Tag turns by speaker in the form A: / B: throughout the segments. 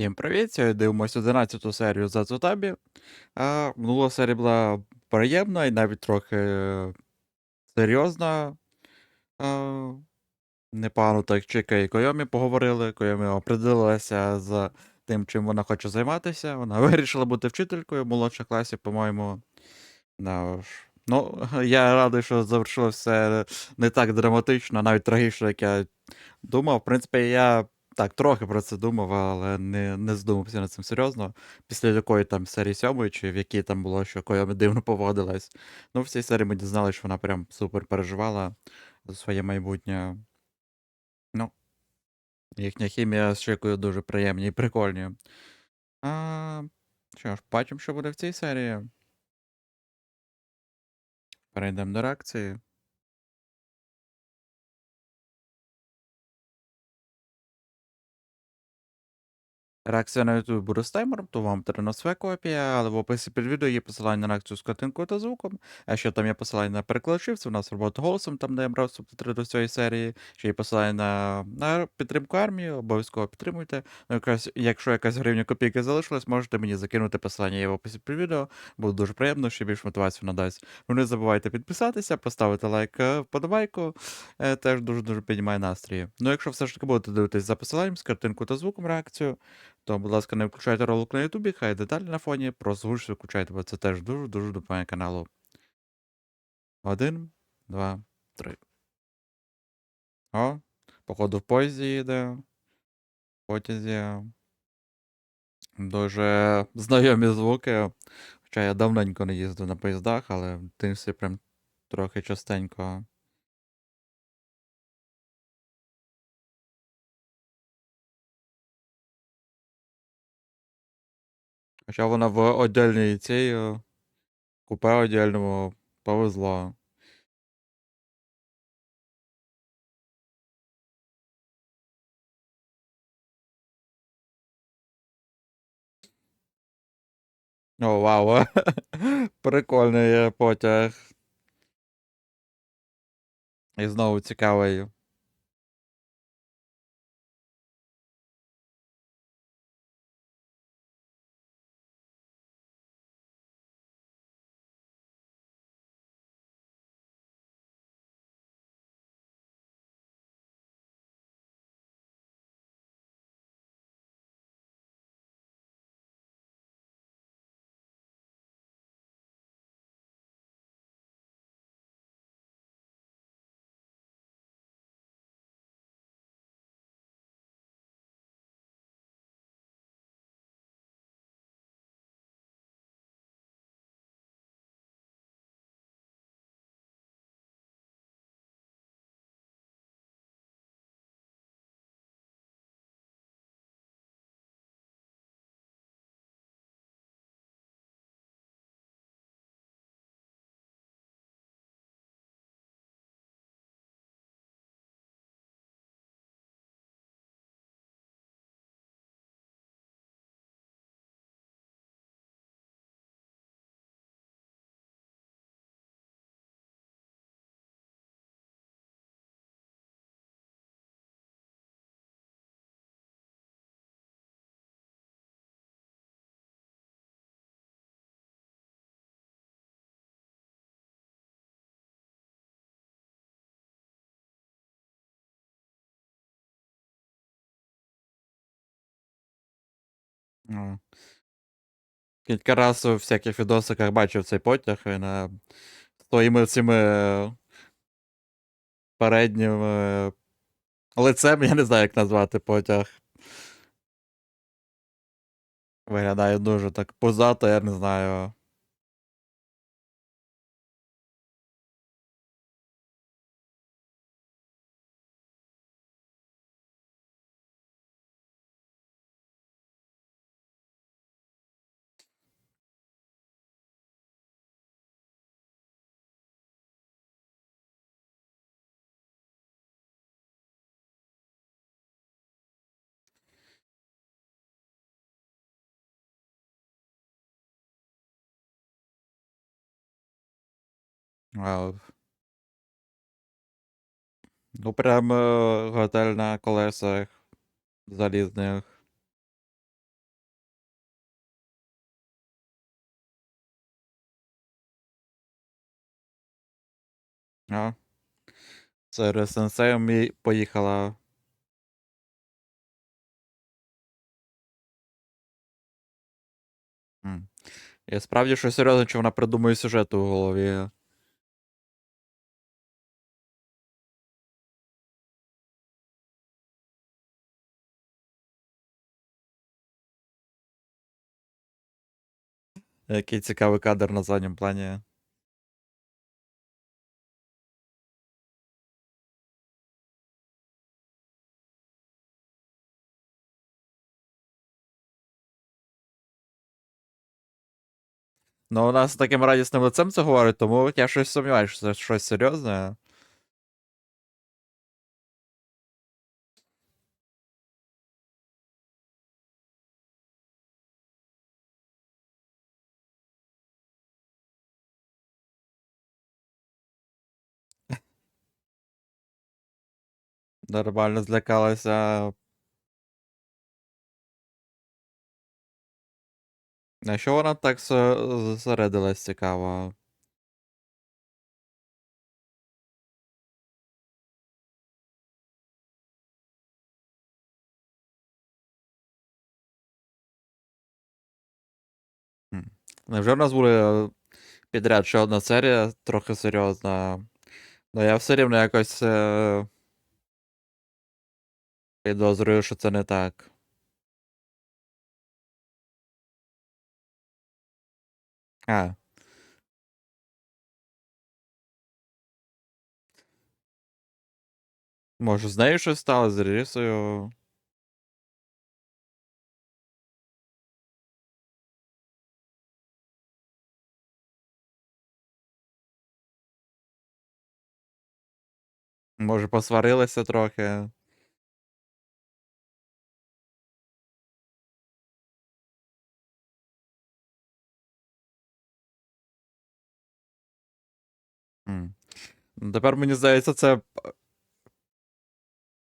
A: Всім привіт! Сьогодні дивимося 11 серію за Цутабі. А, минула серія була приємна і навіть трохи серйозна. А, непогано так Чіка і Койомі поговорили. Койомі определилася з тим, чим вона хоче займатися. Вона вирішила бути вчителькою в молодших класів, по-моєму. Ж. Ну, я радий, що завершилося не так драматично, навіть трагічно, як я думав. В принципі, я так трохи про це думав, але не, не здумався над цим серйозно. Після якої там серії сьомої, чи в якій там було, що Койомі дивно поводилась. Ну, в цій серії ми дізналися, що вона прям супер переживала за своє майбутнє. Ну, їхня хімія з Чикою дуже приємні і прикольні. А, що ж, бачимо, що буде в цій серії. Перейдемо до реакції. Реакція на YouTube буде з таймером, то вам потрібна своя копія, але в описі під відео є посилання на реакцію з картинкою та звуком. А ще там є посилання на перекладачів, це у нас робота голосом, там де я брав субтитри до цієї серії. Ще є посилання на, на підтримку армії, обов'язково підтримуйте. Ну, якраз, якщо якась гривня копійки залишилась, можете мені закинути посилання є в описі під відео. Буде дуже приємно, ще більш мотивацію надасть. Ну не забувайте підписатися, поставити лайк, е, вподобайку. Е, Теж дуже-дуже піднімає настрій. Ну, якщо все ж таки будете дивитись за посиланням з картинкою та звуком реакцію, то, будь ласка, не включайте ролик на Ютубі, хай деталі на фоні, гучно включайте, бо це теж дуже-дуже допомагає каналу. Один, два, три. О, походу в поїзді їде. Потязі. Дуже знайомі звуки. Хоча я давненько не їздив на поїздах, але в дитинстві прям трохи частенько. Хоча вона в отдельній цій е, купе отдельному повезло. О, вау. Прикольний потяг. І знову цікавий. Кілька раз у всяких відосиках бачив цей потяг і на своїми цими е, переднім е, лицем, я не знаю, як назвати потяг. Виглядає дуже так позато, я не знаю. Ну, прям е, готель на колесах залізних. А. Це сенсеєм і поїхала. Я справді що серйозно, чи вона придумує сюжет у голові. Який цікавий кадр на задньому плані. Ну, вона з таким радісним лицем це говорить, тому я щось сумніваюся, що це щось серйозне. Нормально злякалася. А що вона так зосередилась цікаво? Невже в нас буде підряд ще одна серія трохи серйозна? Ну я все рівно якось е... підозрюю, що це не так. А. Може, з нею щось стало, з Рісою? Може, посварилися трохи. Тепер мені здається, це п-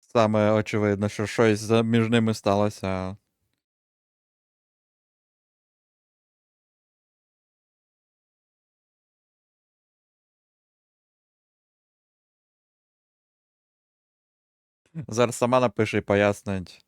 A: саме очевидно, що щось між ними сталося. Зараз сама напише і пояснить.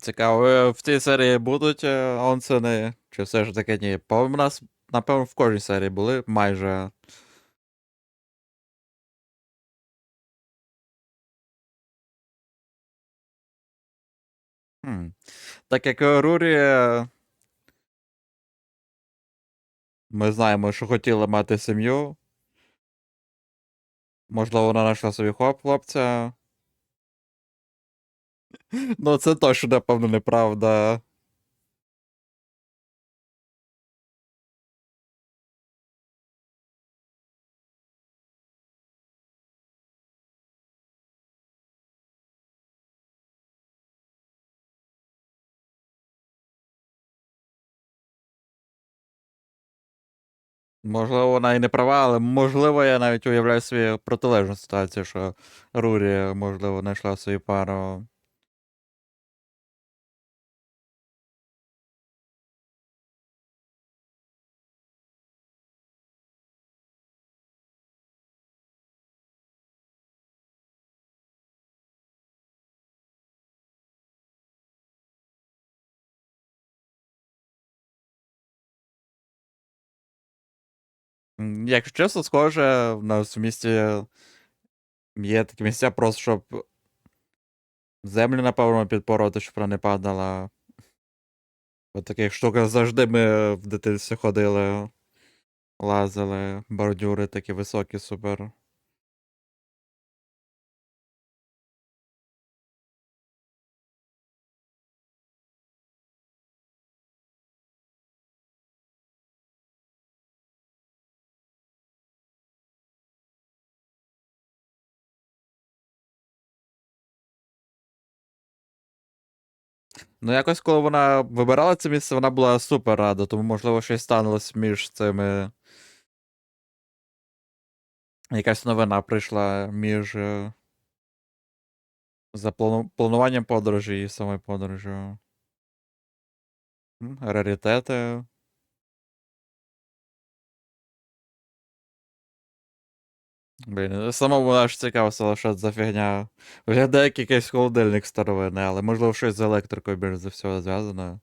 A: Цікаво, е, в цій серії будуть е, онсени, чи все ж таки ні? По-моєму, нас, напевно, в кожній серії були майже. Хм. Так як Рурі. е, Ми знаємо, що хотіла мати сім'ю. Можливо, вона знайшла собі хлоп хлопця. Ну, це точно, напевно, неправда. Можливо, вона і не права, але можливо, я навіть уявляю собі протилежну ситуацію, що Рурі, можливо, знайшла свою пару. Якщо чесно, схоже, в нас в місті є такі місця просто, щоб землю, напевно, підпороти, щоб вона не падала. От таких штуках завжди ми в дитинстві ходили, лазили, бордюри такі високі, супер. Ну, якось, коли вона вибирала це місце, вона була супер рада, тому, можливо, щось станулось між цими. Якась новина прийшла між за плану... плануванням подорожі і самою подорожю. Раритети. Блін, самому аж цікаво стало, що це за фігня. Виглядає як якийсь холодильник старовинний, але можливо щось з електрикою більш за всього зв'язано.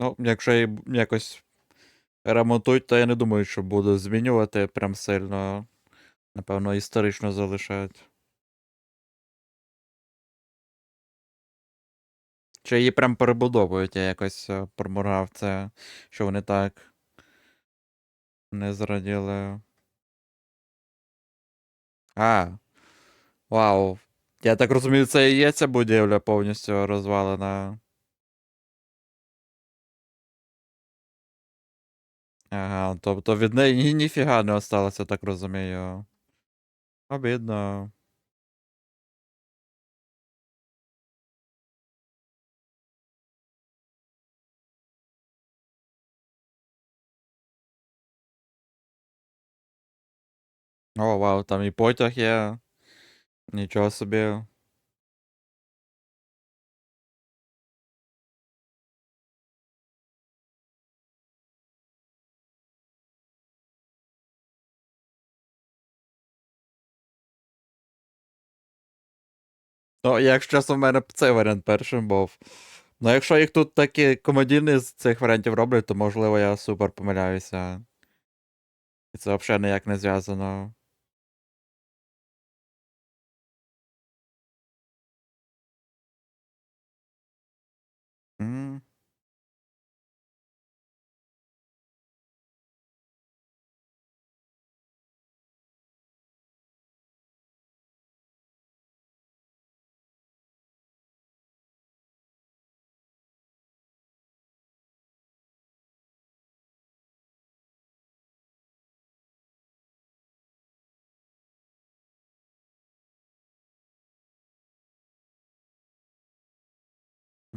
A: Ну, якщо її якось ремонтують, то я не думаю, що буду змінювати прям сильно. Напевно, історично залишають. Чи її прям перебудовують, я якось е, проморгав це, що вони так не зраділи. А, вау. Я так розумію, це і є ця будівля повністю розвалена. Ага, тобто від неї ні, ніфіга не осталося, так розумію. Обідно. О, вау, там і потяг є. Нічого собі. Ну, якщо чесно, в мене цей варіант першим був. Ну, якщо їх тут такі комедійні з цих варіантів роблять, то можливо я супер помиляюся. І це взагалі ніяк не зв'язано.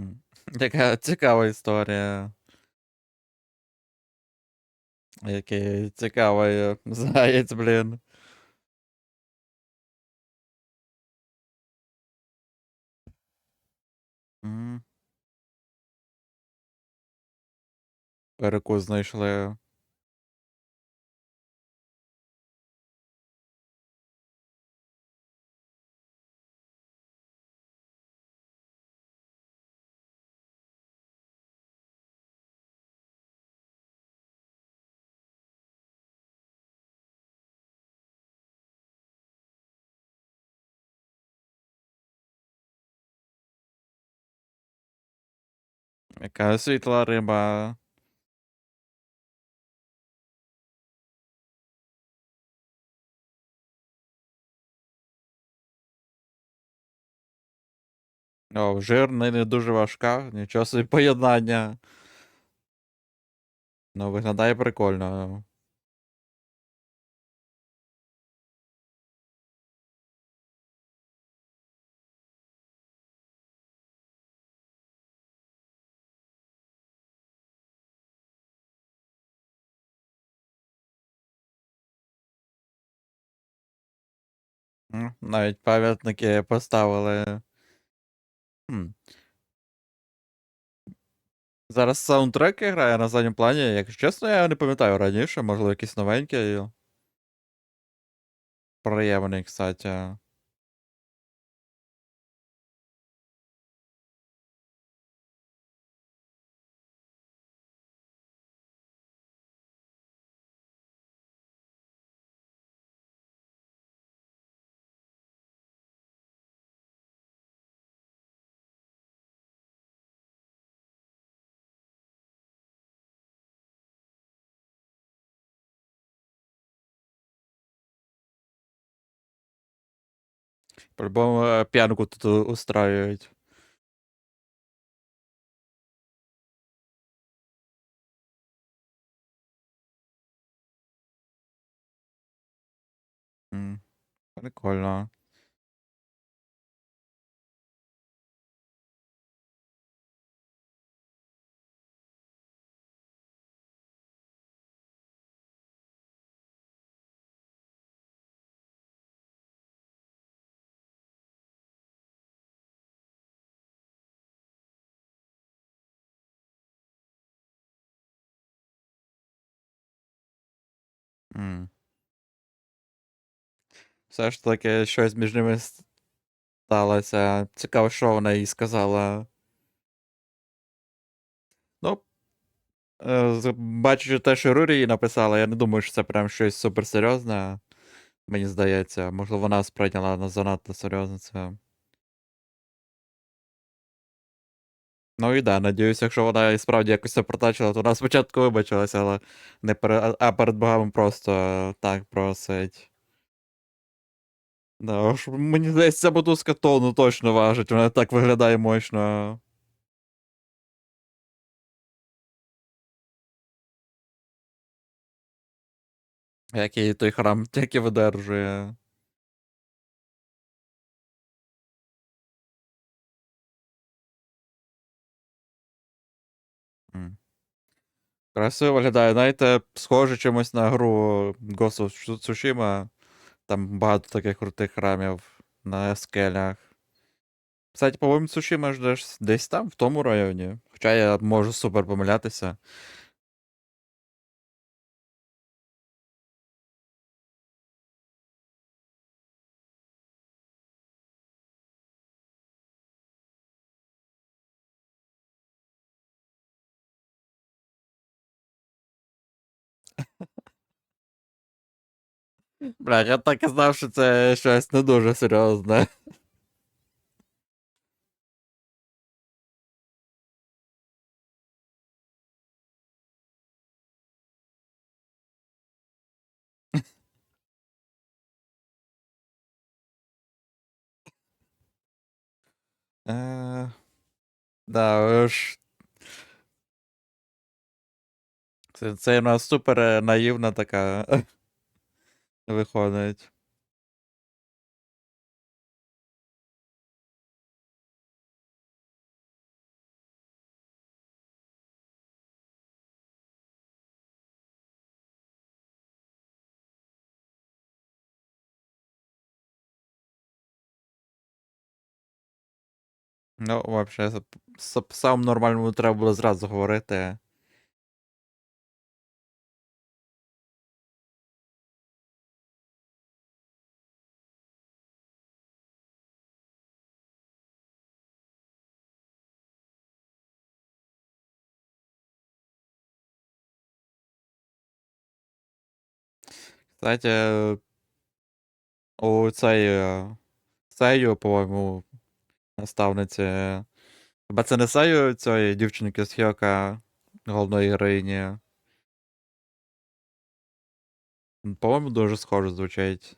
A: М. Така цікава історія. Який цікавий заєць, блін. М. Знайшли. Яка світла риба. О, жирний не дуже важка. Нічого собі поєднання. Ну, виглядає прикольно. Навіть пам'ятники поставили. Хм. Зараз саундтрек грає на задньому плані. Якщо чесно, я не пам'ятаю раніше, можливо, якісь новенькі. Приємний, кстати. По-любому е, п'янку тут у- устраивають. М, Прикольно. М. Все ж таки щось між ними сталося. Цікаво, що вона їй сказала. Ну, е, те, що Рурі їй написала, я не думаю, що це прям щось суперсерйозне. Мені здається, можливо, вона сприйняла на занадто серйозно це. Ну і да, надіюсь, якщо вона і справді якось це протачила, то вона спочатку вибачилася, але не перед, а- перед богами просто так просить. Да, ж мені здається, ця мотузка тонну точно важить, вона так виглядає мощно. Який той храм тільки видержує. Красиво виглядає, знаєте, схоже чимось на гру Ghost of Tsushima. Там багато таких крутих храмів на скелях. Кстати, по-моєму, Сушима ж десь, там, в тому районі. Хоча я можу супер помилятися. Бля, я так і знав, що це щось не дуже серйозне. Е, Да, ви ж. Це, це у нас супер е, наївна така виходить. Ну, з з псом нормальному треба було зразу говорити. Кстати, у цей е, Сею, по-моєму, наставниці. Хіба це не Сею цієї дівчинки з Хьока, головної героїні? По-моєму, дуже схоже звучить.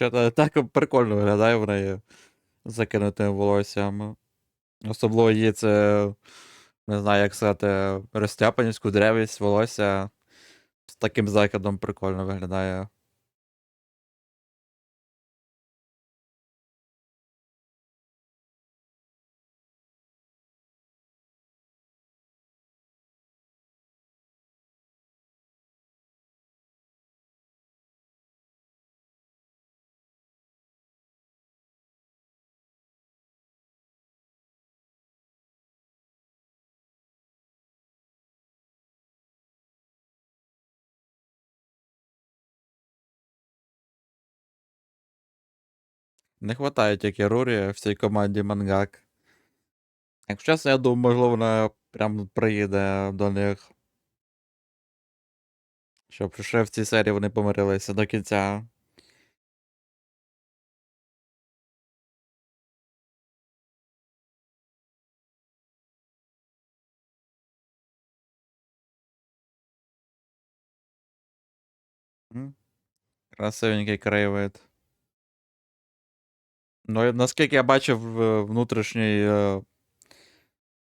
A: Хоча так прикольно виглядає в неї закинутим волоссям. Особливо її це, не знаю, як сказати, розтяпаність, кудрявість, волосся. З таким закидом прикольно виглядає. Не вистачає тільки Рурі в цій команді Мангак. Якщо чесно, я думаю, можливо, вона прям приїде до них. Щоб ще в цій серії вони помирилися до кінця. Красивенький краєвид. Ну, наскільки я бачив е, внутрішній е,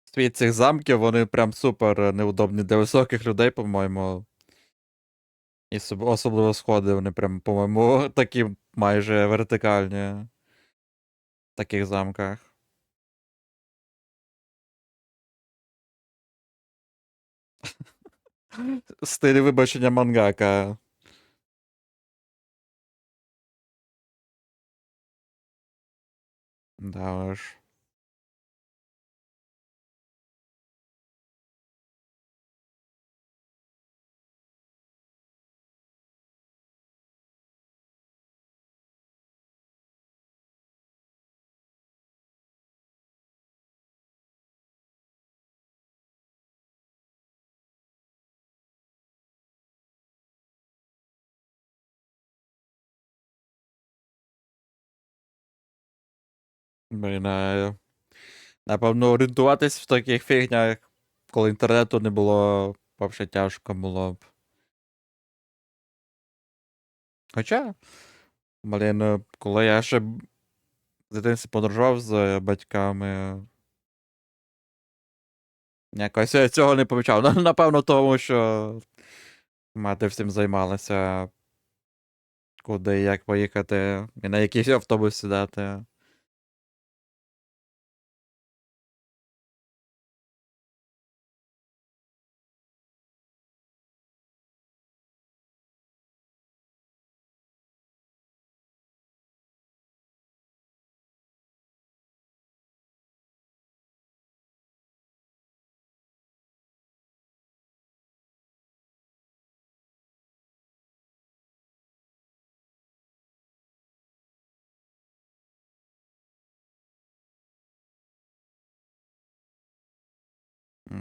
A: світ цих замків, вони прям супер е, неудобні для високих людей, по-моєму. І особливо сходи, вони прям, по-моєму, такі майже вертикальні. В таких замках. Стиль вибачення мангака. Да Блін, напевно, орієнтуватись в таких фігнях, коли інтернету не було, взагалі тяжко було б. Хоча, блін, коли я ще б- в дитинстві подорожував з батьками, якось я цього не помічав. Напевно, тому що мати всім займалася, куди і як поїхати, і на якийсь автобус сідати.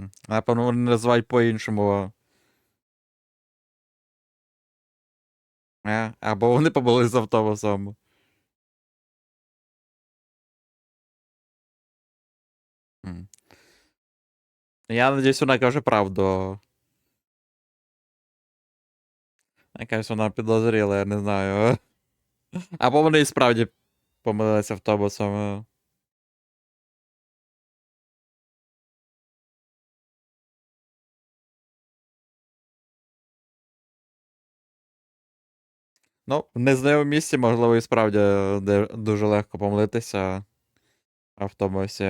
A: М. Напевно, вони називають по-іншому. Е, Або вони побули з автобусом. Я надіюсь, вона каже правду. Якась вона підозріла, я не знаю. Або вони і справді помилилися автобусом. Ну, в незнайомому місці, можливо, і справді е, де- дуже легко помилитися в автобусі.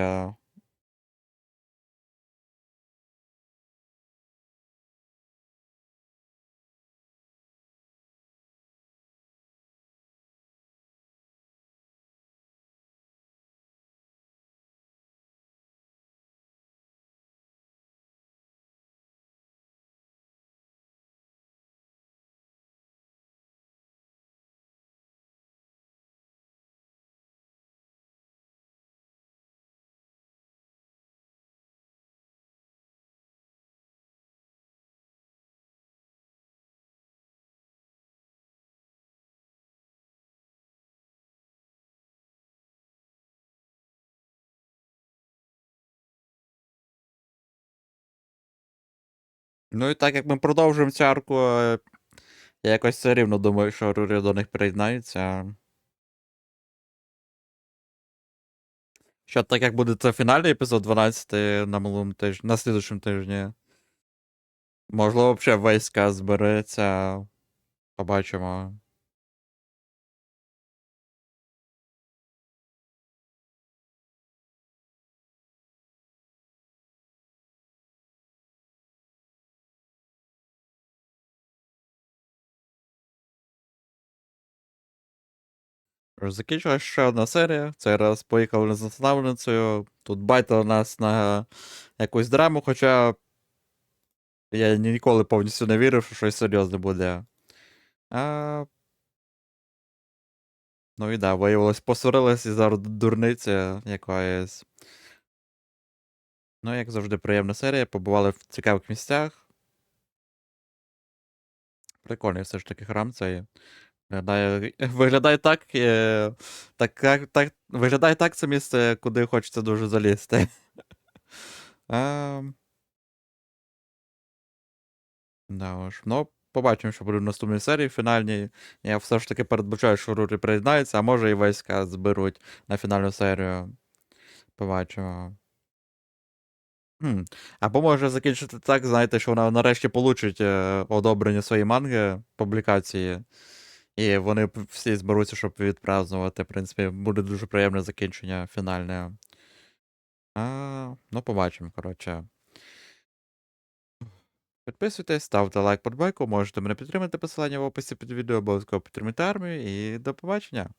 A: Ну і так як ми продовжуємо цю арку, е, я якось все рівно думаю, що Рурі до них приєднається. Що так як буде це фінальний епізод 12 на минулому тижні, на слідучому тижні. Можливо, взагалі весь каз збереться. Побачимо. Закінчилась ще одна серія. Цей раз поїхали з наставницею. Тут байтили нас на якусь драму, хоча я ніколи повністю не вірив, що щось серйозне буде. А... Ну і да, виявилось, посварились із за дурниці якоїсь. Ну, як завжди, приємна серія. Побували в цікавих місцях. Прикольний все ж таки храм цей. Виглядає, виглядає так, е, так, так, так. Виглядає так це місце, куди хочеться дуже залізти. Ем. Да уж. Ну, побачимо, що буде в наступній серії фінальній. Я все ж таки передбачаю, що Рурі приєднається, а може і війська зберуть на фінальну серію. Побачимо. Хм. Або може закінчити так, знаєте, що вона нарешті получить е, одобрення своєї манги, публікації. І вони всі зберуться, щоб відпразнувати. В принципі, буде дуже приємне закінчення фінальне. А, ну, побачимо, коротше. Підписуйтесь, ставте лайк подбайку, можете мене підтримати посилання в описі під відео, обов'язково підтримати армію і до побачення.